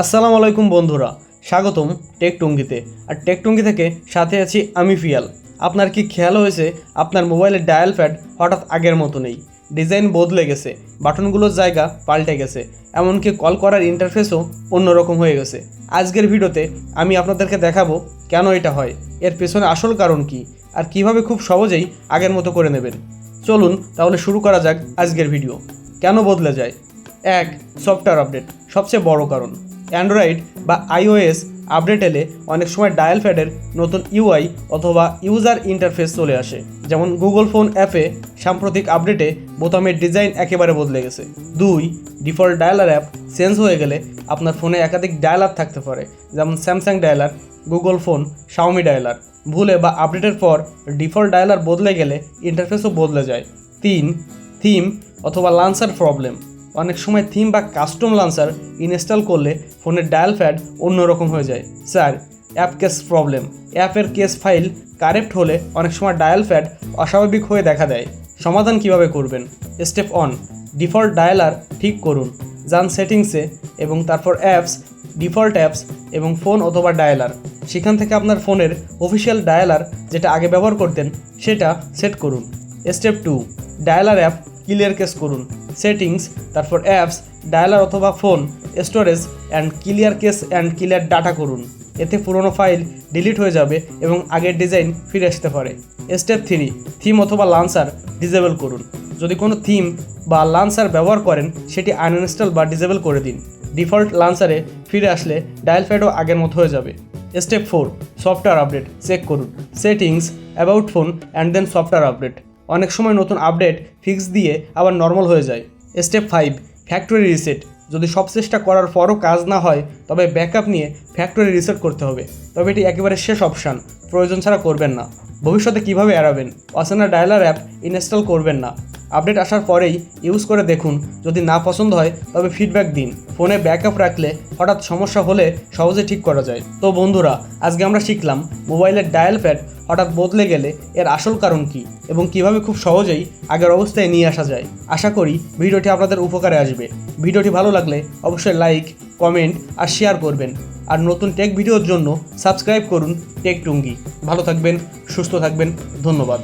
আসসালামু আলাইকুম বন্ধুরা, স্বাগতম টেক টুঙ্গিতে। আর টেক টুঙ্গি থেকে সাথে আছি আমি ফিয়াল। আপনার কি খেয়াল হয়েছে, আপনার মোবাইলের ডায়াল প্যাড হঠাৎ আগের মতো নেই। ডিজাইন বদলে গেছে, বাটনগুলোর জায়গা পাল্টে গেছে, এমনকি কল করার ইন্টারফেসও অন্যরকম হয়ে গেছে। আজকের ভিডিওতে আমি আপনাদেরকে দেখাবো কেন এটা হয়, এর পেছনে আসল কারণ কি, আর কীভাবে খুব সহজেই আগের মতো করে নেবেন। চলুন তাহলে শুরু করা যাক আজকের ভিডিও। কেন বদলে যায়? এক, সফটওয়্যার আপডেট, সবচেয়ে বড় কারণ। অ্যান্ড্রয়েড বা আইওএস আপডেট এলে অনেক সময় ডায়াল প্যাডের নতুন ইউআই অথবা ইউজার ইন্টারফেস চলে আসে। যেমন গুগল ফোন অ্যাপে সাম্প্রতিক আপডেটে বোতামের ডিজাইন একেবারে বদলে গেছে। দুই, ডিফল্ট ডায়ালার অ্যাপ চেঞ্জ হয়ে গেলে আপনার ফোনে একাধিক ডায়ালার থাকতে পারে। যেমন Samsung dialer, Google phone, Xiaomi dialer. ভুলে বা আপডেটের পর ডিফল্ট ডায়ালার বদলে গেলে ইন্টারফেসও বদলে যায়। তিন, থিম অথবা লান্সার প্রবলেম অনেক সময় থিম বা কাস্টম লান্সার ইনস্টল করলে ফোনের ডায়াল প্যাড অন্যরকম হয়ে যায়। স্যার অ্যাপ কেস প্রবলেম অ্যাপের কেস ফাইল কারেক্ট হলে অনেক সময় ডায়াল প্যাড অস্বাভাবিক হয়ে দেখা দেয়। সমাধান কীভাবে করবেন? স্টেপ অন ডিফল্ট ডায়ালার ঠিক করুন। যান সেটিংসে এবং তারপর অ্যাপস ডিফল্ট অ্যাপস এবং ফোন অথবা ডায়ালার সেখান থেকে আপনার ফোনের অফিসিয়াল ডায়ালার যেটা আগে ব্যবহার করতেন, সেটা সেট করুন। Step two dialer app clear cache করুন। সেটিংস, তারপর অ্যাপস, ডায়ালার অথবা phone, storage, and clear cache and clear data করুন। এতে পুরনো ফাইল ডিলিট হয়ে যাবে এবং আগের ডিজাইন ফিরে আসতে পারে। স্টেপ থ্রি, থিম অথবা লান্সার ডিজেবল করুন। যদি কোনো থিম বা লান্সার ব্যবহার করেন, সেটি আনইনস্টল বা ডিজেবল করে দিন। ডিফল্ট লান্সারে ফিরে আসলে ডায়াল প্যাডও আগের মতো হয়ে যাবে। Step four, software update, check করুন। Settings, about phone, and then software update. অনেক সময় নতুন আপডেট ফিক্স দিয়ে আবার নর্মাল হয়ে যায়। Step five, factory reset. যদি সব চেষ্টা করার পরও কাজ না হয়, তবে ব্যাকআপ নিয়ে ফ্যাক্টরি রিসেট করতে হবে। তবে এটি একেবারে শেষ অপশান, প্রয়োজন ছাড়া করবেন না। ভবিষ্যতে কীভাবে এড়াবেন? অচেনা ডায়লার অ্যাপ ইনস্টল করবেন না। আপডেট আসার পরেই ইউজ করে দেখুন। যদি না পছন্দ হয়, তবে ফিডব্যাক দিন। ফোনে ব্যাকআপ রাখলে হঠাৎ সমস্যা হলে সহজে ঠিক করা যায়। তো বন্ধুরা, আজকে আমরা শিখলাম মোবাইলের ডায়াল প্যাড হঠাৎ বদলে গেলে এর আসল কারণ কি এবং কীভাবে খুব সহজেই আগের অবস্থায় নিয়ে আসা যায়। আশা করি ভিডিওটি আপনাদের উপকারে আসবে। ভিডিওটি ভালো লাগলে অবশ্যই লাইক কমেন্ট আর শেয়ার করবেন। আর নতুন টেক ভিডিওর জন্য সাবস্ক্রাইব করুন টেক টুঙ্গি। ভালো থাকবেন, সুস্থ থাকবেন, ধন্যবাদ।